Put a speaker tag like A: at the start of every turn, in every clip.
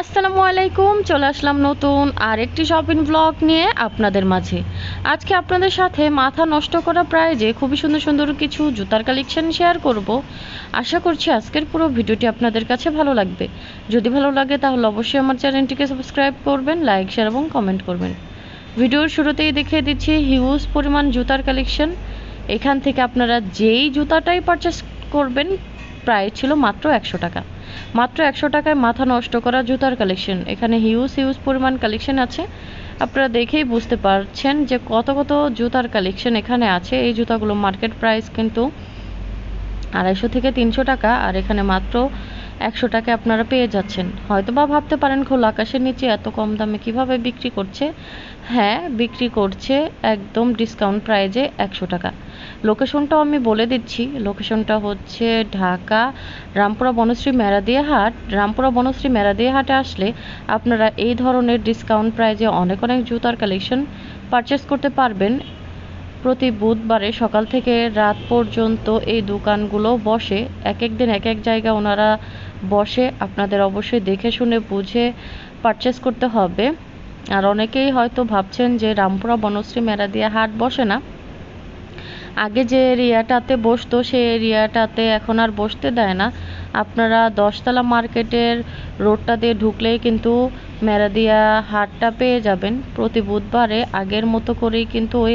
A: আসসালামু আলাইকুম, চলে আসলাম নতুন আর একটি শপিং ব্লগ নিয়ে আপনাদের মাঝে। আজকে আপনাদের সাথে মাথা নষ্ট করা প্রায় যে খুবই সুন্দর সুন্দর কিছু জুতার কালেকশন শেয়ার করব, আশা করছি আজকের পুরো ভিডিওটি আপনাদের কাছে ভালো লাগবে। যদি ভালো লাগে তাহলে অবশ্যই আমার চ্যানেলটিকে সাবস্ক্রাইব করবেন লাইক শেয়ার এবং কমেন্ট করবেন। ভিডিওর শুরুতেই দেখিয়ে দিচ্ছি হিউজ পরিমাণ জুতার কালেকশন এখান থেকে আপনারা যেই জুতাটাই পারচেস করবেন প্রায় ছিল মাত্র একশো টাকা। মাত্র একশো টাকায় মাথা নষ্ট করা জুতার কালেকশন এখানে হিউজ হিউজ পরিমাণ কালেকশন আছে। আপনারা দেখেই বুঝতে পারছেন যে কত কত জুতার কালেকশন এখানে আছে। এই জুতাগুলো মার্কেট প্রাইস কিন্তু আড়াইশো থেকে তিনশো টাকা, আর এখানে মাত্র একশো টাকায় আপনারা পেয়ে যাচ্ছেন। হয়তো বা ভাবতে পারেন, খোলা আকাশের নিচে এত কম দামে কীভাবে বিক্রি করছে? হ্যাঁ বিক্রি করছে একদম ডিসকাউন্ট প্রাইজে একশো টাকা। লোকেশনটাও আমি বলে দিচ্ছি। লোকেশনটা হচ্ছে ঢাকা, রামপুরা বনশ্রী মেরাদিয়া হাট। রামপুরা বনশ্রী মেরাদিয়া হাটে আসলে আপনারা এই ধরনের ডিসকাউন্ট প্রাইজে অনেক অনেক জুতার কালেকশন পারচেস করতে পারবেন। প্রতি বুধবারে সকাল থেকে রাত পর্যন্ত এই দোকানগুলো বসে। এক এক দিন এক এক জায়গায় ওনারা বসে। আপনাদের অবশ্যই দেখে শুনে বুঝে পারচেস করতে হবে। আর অনেকেই হয়তো ভাবছেন যে রামপুরা বনশ্রী মেরাদিয়া হাট বসে না। আগে যে এরিয়াটাতে বসতো, সেই এরিয়াটাতে এখন আর বসতে দেয় না। আপনারা দশতলা মার্কেটের রোডটা দিয়ে ঢুকলেই কিন্তু মেরাদিয়া হাটটা পেয়ে যাবেন। প্রতি বুধবারে আগের মতো করেই কিন্তু ওই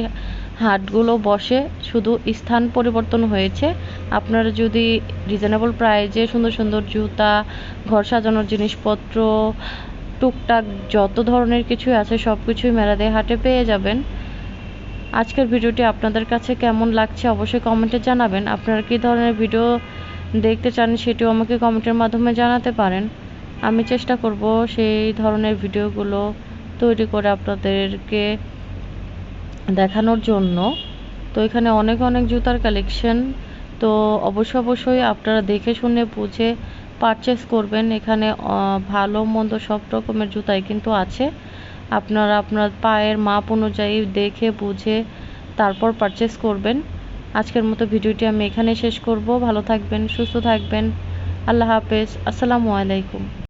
A: হাটগুলো বসে শুধু স্থান পরিবর্তন হয়েছে। আপনারা যদি রিজনেবল প্রাইজে সুন্দর সুন্দর জুতা, ঘর সাজানোর জিনিসপত্র, টুকটাক যত ধরনের কিছুই আছে সব কিছুই মেরাদিয়া হাটে পেয়ে যাবেন। আজকের ভিডিওটি আপনাদের কাছে কেমন লাগছে অবশ্যই কমেন্টে জানাবেন। আপনারা কী ধরনের ভিডিও দেখতে চান সেটিও আমাকে কমেন্টের মাধ্যমে জানাতে পারেন। আমি চেষ্টা করব সেই ধরনের ভিডিওগুলো তৈরি করে আপনাদেরকে দেখানোর জন্য। তো এখানে অনেক অনেক জুতার কালেকশন তো অবশ্য অবশ্যই আপনারা দেখে শুনে বুঝে পারচেস করবেন। এখানে ভালো মন্দ সব রকমের জুতাই কিন্তু আছে। আপনারা আপনার পায়ের মাপ অনুযায়ী দেখে বুঝে তারপর পারচেস করবেন। আজকের মতো ভিডিওটি আমি এখানে শেষ করব। ভালো থাকবেন, সুস্থ থাকবেন। আল্লাহ হাফেজ। আসসালামু আলাইকুম।